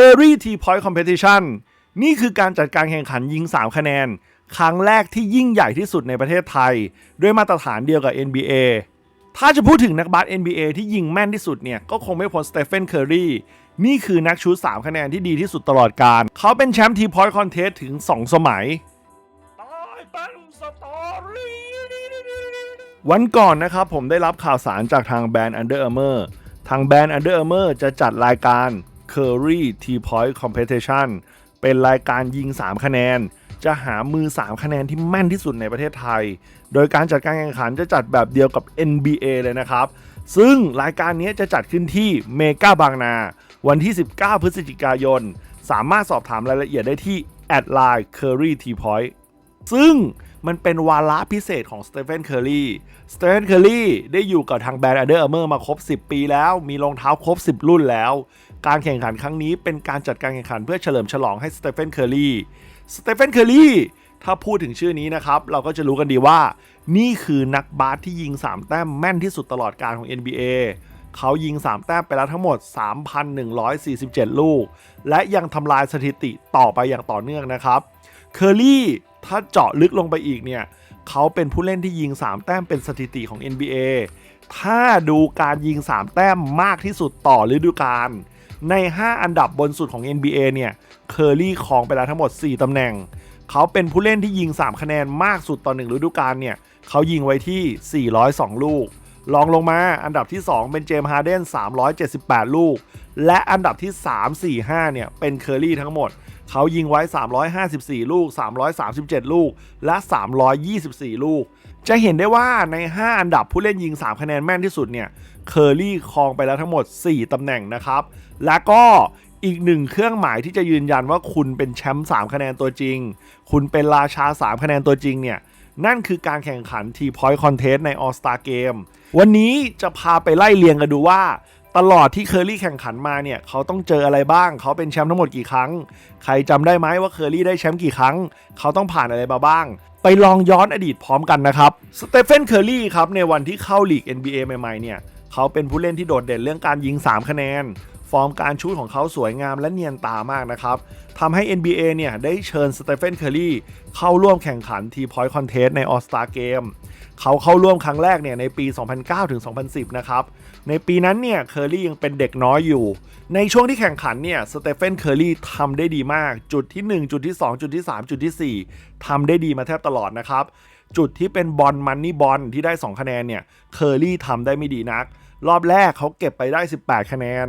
Curry T Point Competition นี่คือการจัดการแข่งขันยิง 3 คะแนน ครั้งแรกที่ยิ่งใหญ่ที่สุดในประเทศไทย ด้วยมาตรฐานเดียวกับ NBA ถ้าจะพูดถึงนักบาส NBA ที่ยิงแม่นที่สุดเนี่ย ก็คงไม่พ้นสเตเฟนเคอร์รีนี่คือนักชูต3คะแนนที่ดีที่สุดตลอดการ เขาเป็นแชมป์ทีพอยต์คอนเทสถึง 2 สมัย วันก่อนนะครับผมได้รับข่าวสารจากทางแบรนด์ Under Armour ทางแบรนด์ Under Armour จะจัดรายการ Curry T Point Competition เป็นรายการยิง 3 คะแนน จะหามือ 3 คะแนนที่แม่นที่สุดในประเทศไทย โดยการจัดการแข่งขันจะจัดแบบเดียวกับ NBA เลยนะครับ ซึ่งรายการนี้จะจัดขึ้นที่เมกาบางนา วันที่ 19 พฤศจิกายน สามารถสอบถามรายละเอียดได้ที่แอดไลน์ Curry T Point ซึ่งมันเป็นวาระพิเศษของสเตเฟนเคอร์รีสเตเฟนเคอร์รีได้อยู่กับทางแบรนด์ Under Armour มาครบ 10 ปีแล้ว มีรองเท้าครบ 10 รุ่นแล้ว การแข่งขันครั้งนี้เป็นการจัดการแข่งขันเพื่อเฉลิมฉลองให้สเตเฟนเคอร์รีสเตเฟนเคอร์รีถ้าพูดถึงชื่อนี้นะครับ เราก็จะรู้กันดีว่า นี่คือนักบาสที่ยิง 3 แต้มแม่นที่สุดตลอดการของ NBA เขายิง 3 แต้มไปแล้วทั้งหมด 3,147 ลูก และยังทำลายสถิติต่อไปอย่างต่อเนื่องนะครับเคอร์รี่ถ้าเจาะลึกลงไปอีกเนี่ย เขาเป็นผู้เล่นที่ยิง 3 แต้มเป็นสถิติของ NBA ถ้าดูการยิง 3 แต้มมากที่สุดต่อฤดูกาล ใน 5 อันดับบนสุดของ NBA เนี่ยเคอร์รี่ครองไปแล้วทั้งหมด 4ตำแหน่ง เขาเป็นผู้เล่นที่ยิง 3 คะแนนมากสุดต่อ1ฤดูกาลเนี่ยเขายิงไว้ที่ 402 ลูกลองลงมาอันดับที่ 2 เป็นเจมส์ฮาร์เดน378 ลูก และอันดับที่ 3 4 5 เนี่ยเป็นเคอร์รี่ทั้งหมด เขายิงไว้ 354 ลูก 337 ลูก และ 324 ลูก จะเห็นได้ว่าใน 5 อันดับผู้เล่นยิง 3 คะแนนแม่นที่สุดเนี่ยเคอร์รี่ครองไปแล้วทั้งหมด 4ตำแหน่งนะครับ และก็อีกหนึ่งเครื่องหมายที่จะยืนยันว่าคุณเป็นแชมป์3คะแนนตัวจริง คุณเป็นราชา 3 คะแนนตัวจริงเนี่ยนั่นคือการแข่งขันทีพอยต์คอนเทสต์ใน All Star Game วันนี้จะพาไปไล่เรียงกันดูว่า ตลอดที่เคอรี่แข่งขันมาเนี่ยเขาต้องเจออะไรบ้าง เขาเป็นแชมป์ทั้งหมดกี่ครั้ง ใครจำได้ไหมว่าเคอรี่ได้แชมป์กี่ครั้ง เขาต้องผ่านอะไรมาบ้าง ไปลองย้อนอดีตพร้อมกันนะครับสเตเฟนเคอรี่ครับในวันที่เข้าลีก NBA ใหม่ๆเนี่ยเขาเป็นผู้เล่นที่โดดเด่นเรื่องการยิง 3 คะแนน ฟอร์มการชูตของเขาสวยงามและเนียนตามากนะครับทำให้ NBA เนี่ยได้เชิญสเตเฟนเคอรี่เข้าร่วมแข่งขัน T Point Contest ใน All Star Game เเขาเข้าร่วมครั้งแรกเนี่ยในปี 2009 ถึง 2010 นะครับ ในปีนั้นเนี่ยเคอร์รี่ยังเป็นเด็กน้อยอยู่ ในช่วงที่แข่งขันเนี่ยสเตเฟนเคอร์รี่ทำได้ดีมาก จุดที่ 1 จุดที่ 2 จุดที่ 3 จุดที่ 4ทำได้ดีมาแทบตลอดนะครับ จุดที่เป็นบอลมันนี่บอลที่ได้ 2 คะแนนเนี่ยเคอรี่ทำได้ไม่ดีนัก รอบแรกเขาเก็บไปได้ 18 คะแนน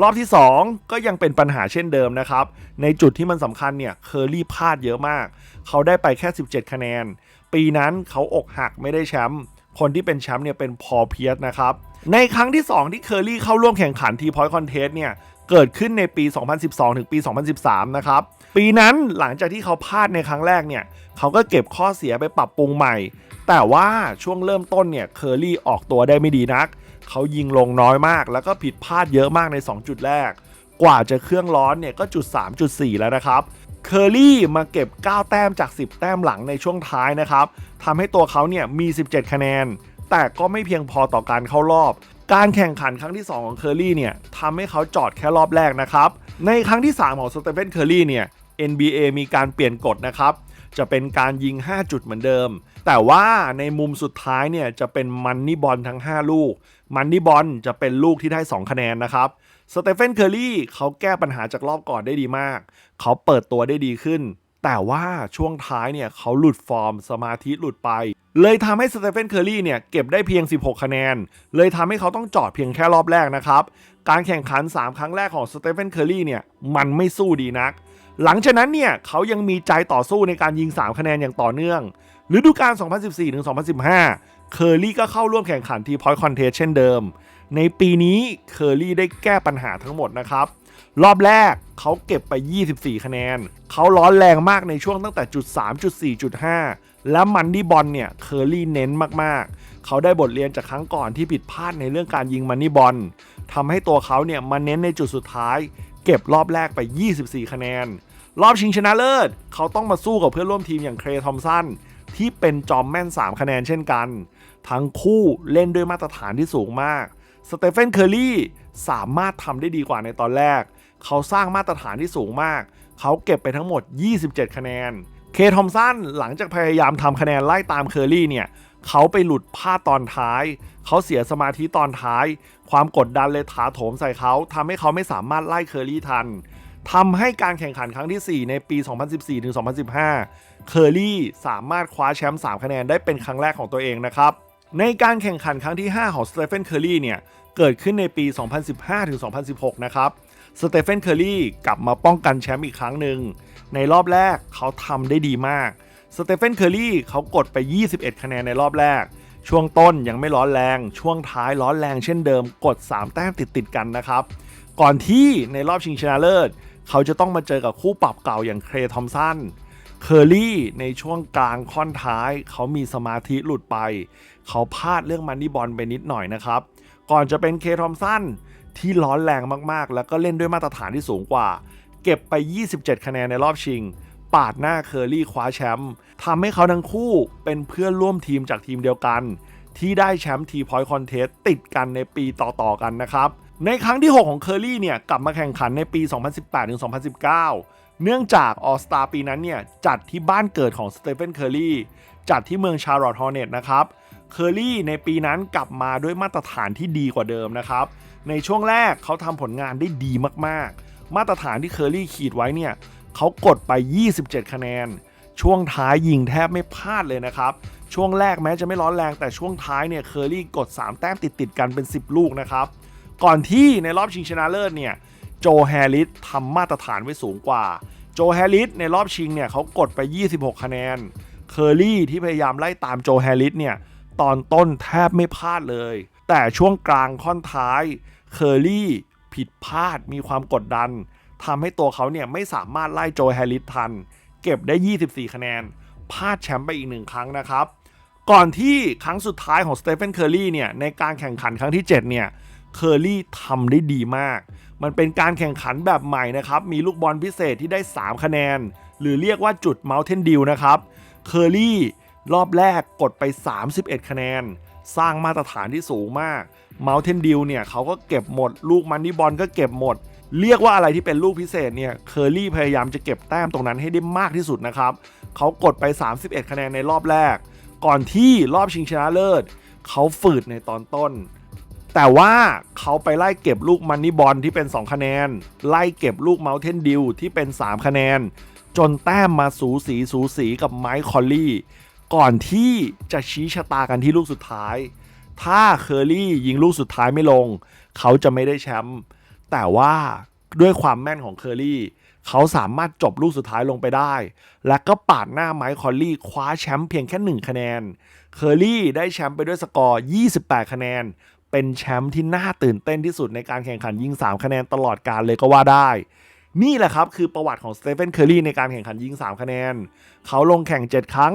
รอบที่ 2 ก็ยังเป็นปัญหาเช่นเดิมนะครับ ในจุดที่มันสำคัญเนี่ยเคอรี่พลาดเยอะมาก เขาได้ไปแค่ 17 คะแนน ปีนั้นเขาอกหักไม่ได้แชมป์คนที่เป็นแชมป์เนี่ยเป็นพอเพียสนะครับ ในครั้งที่ 2 ที่เคอรี่เข้าร่วมแข่งขันทีพอยต์คอนเทสเนี่ยเกิดขึ้นในปี 2012 ถึงปี 2013 นะครับ ปีนั้นหลังจากที่เขาพลาดในครั้งแรกเนี่ยเขาก็เก็บข้อเสียไปปรับปรุงใหม่ แต่ว่าช่วงเริ่มต้นเนี่ยเคอรี่ออกตัวได้ไม่ดีนัก เขายิงลงน้อยมาก แล้วก็ผิดพลาดเยอะมากใน 2 จุดแรก กว่าจะเครื่องร้อนเนี่ยก็จุด3จุด4แล้วนะครับ เคอรี่มาเก็บ 9 แต้มจาก 10 แต้มหลังในช่วงท้ายนะครับทำให้ตัวเขาเนี่ยมี 17 คะแนน แต่ก็ไม่เพียงพอต่อการเข้ารอบ การแข่งขันครั้งที่ 2 ของเคอรี่เนี่ยทำให้เขาจอดแค่รอบแรกนะครับ ในครั้งที่ 3 ของสเตเฟนเคอรี่เนี่ย NBA มีการเปลี่ยนกฎนะครับจะเป็นการยิง 5 จุดเหมือนเดิม แต่ว่าในมุมสุดท้ายเนี่ยจะเป็นมันนี่บอลทั้ง 5 ลูก มันนี่บอลจะเป็นลูกที่ได้ 2 คะแนนนะครับ สเตเฟนเคอรี่เขาแก้ปัญหาจากรอบก่อนได้ดีมาก เขาเปิดตัวได้ดีขึ้น แต่ว่าช่วงท้ายเนี่ยเขาหลุดฟอร์ม สมาธิหลุดไป เลยทำให้สเตเฟนเคอรี่เนี่ยเก็บได้เพียง 16 คะแนน เลยทำให้เขาต้องจอดเพียงแค่รอบแรกนะครับ การแข่งขัน 3 ครั้งแรกของสเตเฟนเคอรี่เนี่ยมันไม่สู้ดีนัก หลังจากนั้นเนี่ยเขายังมีใจต่อสู้ในการยิง 3 คะแนนอย่างต่อเนื่องฤดูกาล 2014-2015 เคอรี่ก็เข้าร่วมแข่งขันทีพอยต์คอนเทสเช่นเดิม ในปีนี้เคอรี่ได้แก้ปัญหาทั้งหมดนะครับ รอบแรกเขาเก็บไป 24 คะแนน เขาร้อนแรงมากในช่วงตั้งแต่จุด3จุด4จุด5และมันดี้บอลเนี่ยเคอรี่เน้นมากๆ เขาได้บทเรียนจากครั้งก่อนที่ผิดพลาดในเรื่องการยิงมันนี่บอลทำให้ตัวเขาเนี่ยมาเน้นในจุดสุดท้าย เก็บรอบแรกไป 24 คะแนน รอบชิงชนะเลิศ เขาต้องมาสู้กับเพื่อนร่วมทีมอย่างเครทอมสันที่เป็นจอมแม่น 3 คะแนนเช่นกัน ทั้งคู่เล่นด้วยมาตรฐานที่สูงมาก สเตเฟนเคอร์รี่สามารถทำได้ดีกว่าในตอนแรก เขาสร้างมาตรฐานที่สูงมาก เขาเก็บไปทั้งหมด 27 คะแนน เคทอมสันหลังจากพยายามทำคะแนนไล่ตามเคอร์รี่เนี่ย เขาไปหลุดพลาดตอนท้าย เขาเสียสมาธิตอนท้าย ความกดดันเลยถาโถมใส่เขาทำให้เขาไม่สามารถไล่เคอร์รี่ทันทำให้การแข่งขันครั้งที่ 4 ในปี 2014-2015 เคอรี่สามารถคว้าแชมป์3คะแนนได้เป็นครั้งแรกของตัวเองนะครับ ในการแข่งขันครั้งที่ 5 ของสเตเฟนเคอร์รี่เนี่ย เกิดขึ้นในปี 2015-2016 นะครับ สเตเฟนเคอร์รี่กลับมาป้องกันแชมป์อีกครั้งหนึ่ง ในรอบแรกเขาทำได้ดีมาก สเตเฟนเคอร์รี่เขากดไป 21 คะแนนในรอบแรก ช่วงต้นยังไม่ร้อนแรง ช่วงท้ายร้อนแรงเช่นเดิม กด 3 แต้มติดติดๆกันนะครับ ก่อนที่ในรอบชิงชนะเลิศ เขาจะต้องมาเจอกับคู่ปรับเก่าอย่างเครทอมสัน เคอรี่ในช่วงกลางค่อนท้าย เขามีสมาธิหลุดไป เขาพลาดเรื่องมันนี่บอลไปนิดหน่อยนะครับ ก่อนจะเป็นเคทอมสันที่ร้อนแรงมากๆ แล้วก็เล่นด้วยมาตรฐานที่สูงกว่า เก็บไป 27 คะแนนในรอบชิง ปาดหน้าเคอรี่คว้าแชมป์ทำให้เขาทั้งคู่เป็นเพื่อนร่วมทีมจากทีมเดียวกัน ที่ได้แชมป์ทีพอยต์คอนเทสติดกันในปีต่อๆกันนะครับในครั้งที่ 6 ของเคอรี่เนี่ยกลับมาแข่งขันในปี 2018-2019 เนื่องจากออสตาปีนั้นเนี่ยจัดที่บ้านเกิดของสเตเฟนเคอรี่จัดที่เมืองชาร์ลอตฮอร์เนตนะครับเคอรี่ในปีนั้นกลับมาด้วยมาตรฐานที่ดีกว่าเดิมนะครับ ในช่วงแรกเขาทำผลงานได้ดีมากๆ มาตรฐานที่เคอรี่ขีดไว้เนี่ยเขากดไป 27 คะแนน ช่วงท้ายยิงแทบไม่พลาดเลยนะครับ ช่วงแรกแม้จะไม่ร้อนแรงแต่ช่วงท้ายเนี่ยเคอรี่กด 3 แต้มติดๆกันเป็น 10 ลูกนะครับ ก่อนที่ในรอบชิงชนะเลิศเนี่ย โจแฮร์ริสทำมาตรฐานไว้สูงกว่า โจแฮร์ริสในรอบชิงเนี่ยเขากดไป 26 คะแนน เคอรี่ที่พยายามไล่ตามโจแฮร์ริสเนี่ยตอนต้นแทบไม่พลาดเลย แต่ช่วงกลางค่อนท้าย เคอรี่ผิดพลาดมีความกดดันทำให้ตัวเขาเนี่ยไม่สามารถไล่โจแฮร์ริสทัน เก็บได้ 24 คะแนนพลาดแชมป์ไปอีกหนึ่งครั้งนะครับ ก่อนที่ครั้งสุดท้ายของสเตเฟนเคอร์รี่เนี่ยในการแข่งขันครั้งที่ 7 เนี่ยเคอร์รี่ทำได้ดีมาก มันเป็นการแข่งขันแบบใหม่นะครับ มีลูกบอลพิเศษที่ได้ 3 คะแนน หรือเรียกว่าจุด Mountain Dew นะครับเคอร์รี่รอบแรกกดไป 31 คะแนน สร้างมาตรฐานที่สูงมาก Mountain Dew เนี่ยเขาก็เก็บหมด ลูกมันนี่บอลก็เก็บหมด เรียกว่าอะไรที่เป็นลูกพิเศษเนี่ยเคอร์รี่พยายามจะเก็บแต้มตรงนั้นให้ได้มากที่สุดนะครับเขากดไป 31 คะแนนในรอบแรก ก่อนที่รอบชิงชนะเลิศเขาฝืดในตอนต้น แต่ว่าเขาไปไล่เก็บลูกมันนี่บอลที่เป็น 2 คะแนน ไล่เก็บลูกเม t เทนดิวที่เป็น 3 คะแนน จนแต้มมาสูสีสูสีกับไมค์คอลลี่ ก่อนที่จะชี้ชะตากันที่ลูกสุดท้าย ถ้าเคอรี่ยิงลูกสุดท้ายไม่ลง เขาจะไม่ได้แชมป์แต่ว่าด้วยความแม่นของเคอรี่เขาสามารถจบลูกสุดท้ายลงไปได้ และก็ปาดหน้าไมค์คอลลี่คว้าแชมป์เพียงแค่ 1 คะแนน เคอรี่ได้แชมป์ไปด้วยสกอร์ 28 คะแนน เป็นแชมป์ที่น่าตื่นเต้นที่สุดในการแข่งขันยิง 3 คะแนนตลอดการเลยก็ว่าได้ นี่แหละครับคือประวัติของสเตเฟนเคอรี่ในการแข่งขันยิง 3 คะแนน เขาลงแข่ง 7 ครั้ง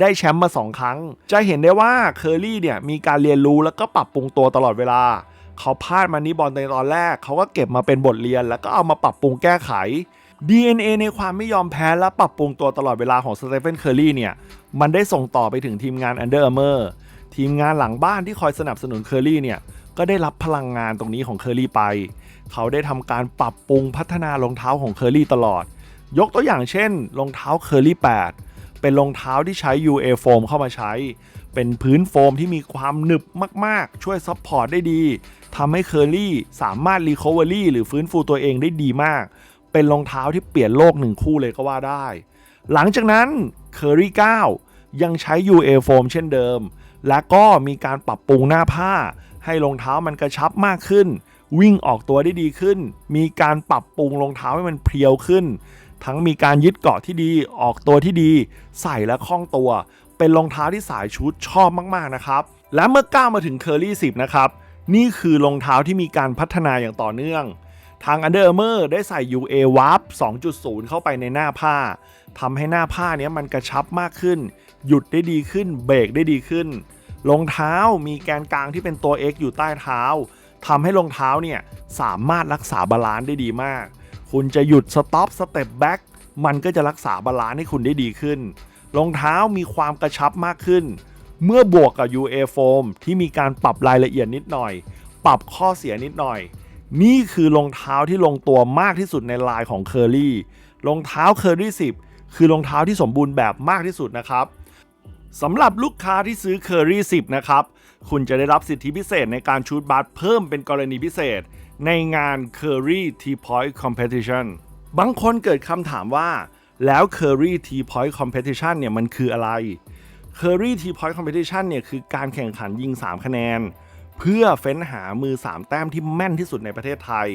ได้แชมป์มา 2 ครั้ง จะเห็นได้ว่าเคอรี่เนี่ยมีการเรียนรู้แล้วก็ปรับปรุงตัวตลอดเวลา เขาพลาดมันนี้บอลในตอนแรก เขาก็เก็บมาเป็นบทเรียน แล้วก็เอามาปรับปรุงแก้ไข DNA ในความไม่ยอมแพ้และปรับปรุงตัวตลอดเวลาของสเตเฟนเคอรี่เนี่ยมันได้ส่งต่อไปถึงทีมงาน Under Armour ทีมงานหลังบ้านที่คอยสนับสนุนเคอรี่เนี่ยก็ได้รับพลังงานตรงนี้ของเคอรี่ไป เขาได้ทำการปรับปรุงพัฒนารองเท้าของเคอรี่ตลอด ยกตัวอย่างเช่นรองเท้าเคอรี่8เป็นรองเท้าที่ใช้ UA โฟมเข้ามาใช้ เป็นพื้นโฟมที่มีความหนึบมากๆ ช่วยซัพพอร์ตได้ดีทำให้เคอรี่สามารถรีคอเวอรี่หรือฟื้นฟูตัวเองได้ดีมาก เป็นรองเท้าที่เปลี่ยนโลกหนึ่งคู่เลยก็ว่าได้ หลังจากนั้นเคอรี่9ยังใช้ UA โฟมเช่นเดิม และก็มีการปรับปรุงหน้าผ้า ให้รองเท้ามันกระชับมากขึ้น วิ่งออกตัวได้ดีขึ้น มีการปรับปรุงรองเท้าให้มันเพรียวขึ้น ทั้งมีการยึดเกาะที่ดีออกตัวที่ดี ใส่และคล่องตัว เป็นรองเท้าที่สายชุดชอบมากๆนะครับ และเมื่อก้าวมาถึงเคอรี่10นะครับนี่คือรองเท้าที่มีการพัฒนาอย่างต่อเนื่อง ทาง Under Armour ได้ใส่ UA Warp 2.0 เข้าไปในหน้าผ้าทำให้หน้าผ้าเนี้ยมันกระชับมากขึ้น หยุดได้ดีขึ้น เบรกได้ดีขึ้นรองเท้ามีแกนกลางที่เป็นตัว X อยู่ใต้เท้าทำให้รองเท้าเนี่ยสามารถรักษาบาลานซ์ได้ดีมาก คุณจะหยุดสต็อปสเต็ปแบ็กมันก็จะรักษาบาลานซ์ให้คุณได้ดีขึ้นรองเท้ามีความกระชับมากขึ้น เมื่อบวกกับ UA Foam ที่มีการปรับรายละเอียดนิดหน่อย ปรับข้อเสียนิดหน่อย นี่คือรองเท้าที่ลงตัวมากที่สุดในลายของเคอรี่รองเท้าเคอรี่10 คือรองเท้าที่สมบูรณ์แบบมากที่สุดนะครับ สำหรับลูกค้าที่ซื้อเคอรี่10 นะครับ คุณจะได้รับสิทธิพิเศษในการชูดบัตรเพิ่มเป็นกรณีพิเศษ ในงาน Curry T Point Competition บางคนเกิดคำถามว่าแล้ว Curry T Point Competition เนี่ยมันคืออะไร Curry T Point Competition เนี่ยคือการแข่งขันยิง 3 คะแนน เพื่อเฟ้นหามือ 3 แต้มที่แม่นที่สุดในประเทศไทย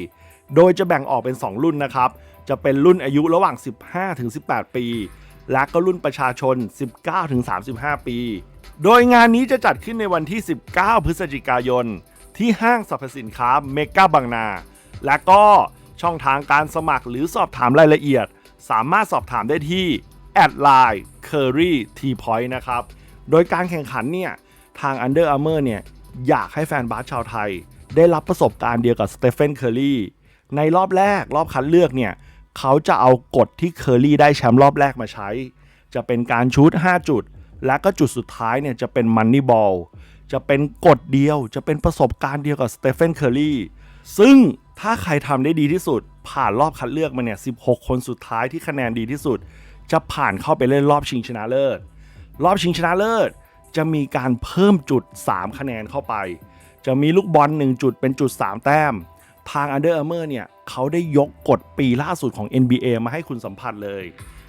โดยจะแบ่งออกเป็น 2 รุ่นนะครับ จะเป็นรุ่นอายุระหว่าง 15-18 ปี และก็รุ่นประชาชน 19-35 ปี โดยงานนี้จะจัดขึ้นในวันที่ 19 พฤศจิกายน ที่ห้างสรรพสินค้าเมกาบางนา และก็ช่องทางการสมัครหรือสอบถามรายละเอียด สามารถสอบถามได้ที่แอดไลน์ Curry T Point นะครับ โดยการแข่งขันเนี่ย ทาง Under Armour เนี่ย อยากให้แฟนบาสชาวไทย ได้รับประสบการณ์เดียวกับสเตเฟนเคอร์รีในรอบแรกรอบคัดเลือกเนี่ย เขาจะเอากฎที่เคอร์รีได้แชมป์รอบแรกมาใช้ จะเป็นการชูด5 จุด และก็จุดสุดท้ายเนี่ยจะเป็นมันนี่บอลจะเป็นกฎเดียวจะเป็นประสบการณ์เดียวกับสเตเฟนเคอร์รีซึ่งถ้าใครทำได้ดีที่สุด ผ่านรอบคัดเลือกมาเนี่ย 16 คนสุดท้ายที่คะแนนดีที่สุด จะผ่านเข้าไปเล่นรอบชิงชนะเลิศ รอบชิงชนะเลิศ จะมีการเพิ่มจุด 3 คะแนนเข้าไป จะมีลูกบอล1จุดเป็นจุด 3 แต้ม ทาง Under Armour เนี่ยเขาได้ยกกฎปีล่าสุดของ NBA มาให้คุณสัมผัสเลย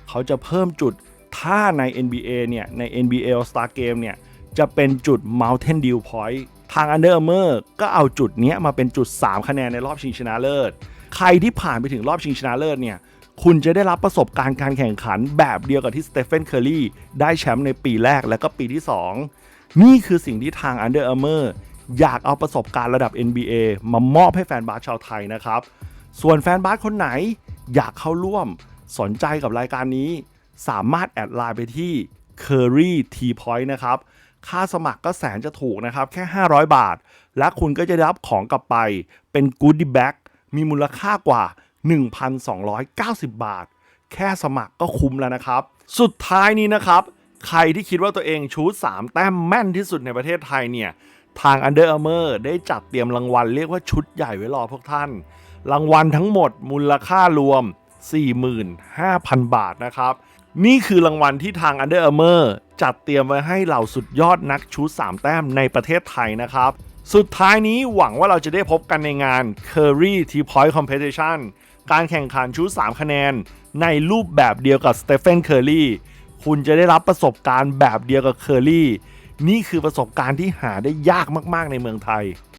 เขาจะเพิ่มจุดถ้าใน NBA เนี่ยใน NBA All Star Game เนี่ยจะเป็นจุด Mountain Dew Point ทาง Under Armour ก็เอาจุดนี้มาเป็นจุด 3 คะแนนในรอบชิงชนะเลิศ ใครที่ผ่านไปถึงรอบชิงชนะเลิศเนี่ยคุณจะได้รับประสบการณ์การแข่งขันแบบเดียวกับที่สเตเฟนเคอร์รีได้แชมป์ในปีแรกและก็ปีที่ 2 นี่คือสิ่งที่ทาง Under Armour อยากเอาประสบการณ์ระดับ NBA มามอบให้แฟนบาสชาวไทยนะครับ ส่วนแฟนบาสคนไหนอยากเข้าร่วมสนใจกับรายการนี้ สามารถแอดไลน์ไปที่ Curry T Point นะครับ ค่าสมัครก็แสนจะถูกนะครับ แค่ 500 บาท และคุณก็จะได้รับของกลับไปเป็น Goodie Bag มีมูลค่ากว่า 1,290 บาท แค่สมัครก็คุ้มแล้วนะครับ สุดท้ายนี้นะครับ ใครที่คิดว่าตัวเองชูด3แต้มแม่นที่สุดในประเทศไทยเนี่ย ทาง Under Armour ได้จัดเตรียมรางวัลเรียกว่าชุดใหญ่ไว้รอพวกท่าน รางวัลทั้งหมดมูลค่ารวม 45,000 บาทนะครับ นี่คือรางวัลที่ทาง Under Armour จัดเตรียมไว้ให้เหล่าสุดยอดนักชูด3แต้มในประเทศไทยนะครับ สุดท้ายนี้หวังว่าเราจะได้พบกันในงาน Curry T Point Competition การแข่งขันชูด3คะแนน ในรูปแบบเดียวกับสเตเฟนเคอร์รีคุณจะได้รับประสบการณ์แบบเดียวกับเคอร์รี นี่คือประสบการณ์ที่หาได้ยากมากๆในเมืองไทย